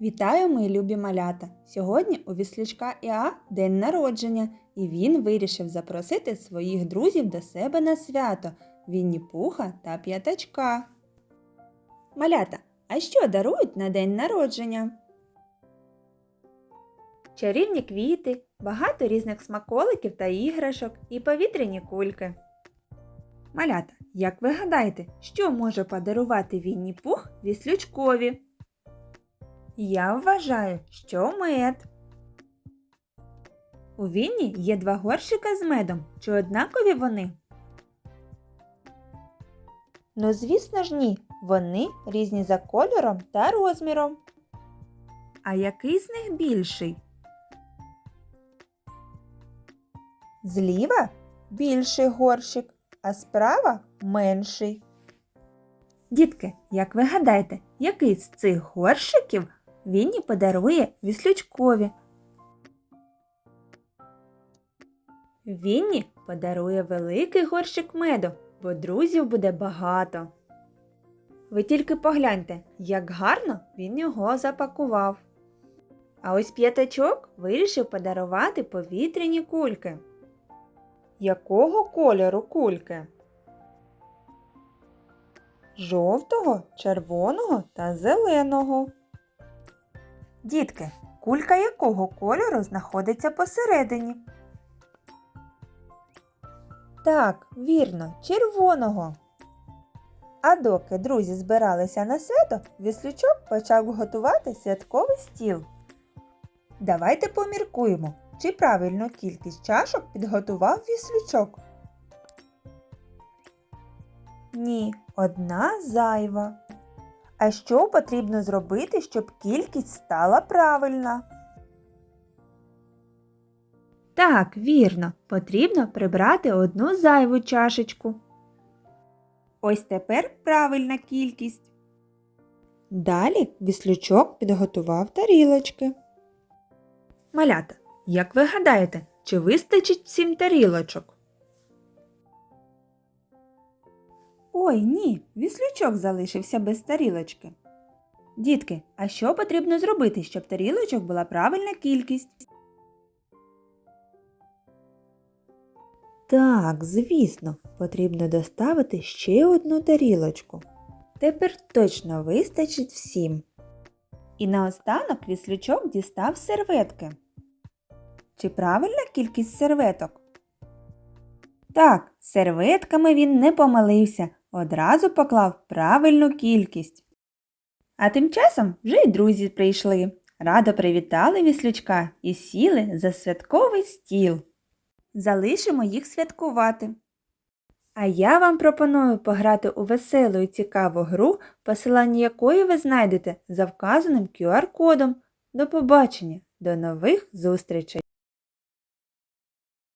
Вітаю, мої любі малята! Сьогодні у віслючка Іа день народження, і він вирішив запросити своїх друзів до себе на свято Вінні Пуха та П'ятачка. Малята, а що дарують на день народження? Чарівні квіти, багато різних смаколиків та іграшок і повітряні кульки. Малята, як ви гадаєте, що може подарувати Вінні Пух віслючкові? Я вважаю, що мед. У Вінні є два горщика з медом. Чи однакові вони? Ну, звісно ж, ні. Вони різні за кольором та розміром. А який з них більший? Зліва більший горщик, а справа менший. Дітки, як ви гадаєте, який з цих горщиків Вінні подарує віслючкові? Вінні подарує великий горщик меду, бо друзів буде багато. Ви тільки погляньте, як гарно він його запакував. А ось п'ятачок вирішив подарувати повітряні кульки. Якого кольору кульки? Жовтого, червоного та зеленого. Дітки, кулька якого кольору знаходиться посередині? Так, вірно, червоного. А доки друзі збиралися на свято, віслючок почав готувати святковий стіл. Давайте поміркуємо, чи правильну кількість чашок підготував віслючок. Ні, одна зайва. А що потрібно зробити, щоб кількість стала правильна? Так, вірно, потрібно прибрати одну зайву чашечку. Ось тепер правильна кількість. Далі віслючок підготував тарілочки. Малята, як ви гадаєте, чи вистачить всім тарілочок? Ой, ні, віслючок залишився без тарілочки. Дітки, а що потрібно зробити, щоб тарілочок була правильна кількість? Так, звісно, потрібно доставити ще одну тарілочку. Тепер точно вистачить всім. І наостанок віслючок дістав серветки. Чи правильна кількість серветок? Так, серветками він не помилився, одразу поклав правильну кількість. А тим часом вже й друзі прийшли. Радо привітали віслючка і сіли за святковий стіл. Залишимо їх святкувати. А я вам пропоную пограти у веселу і цікаву гру, посилання якої ви знайдете за вказаним QR-кодом. До побачення, до нових зустрічей!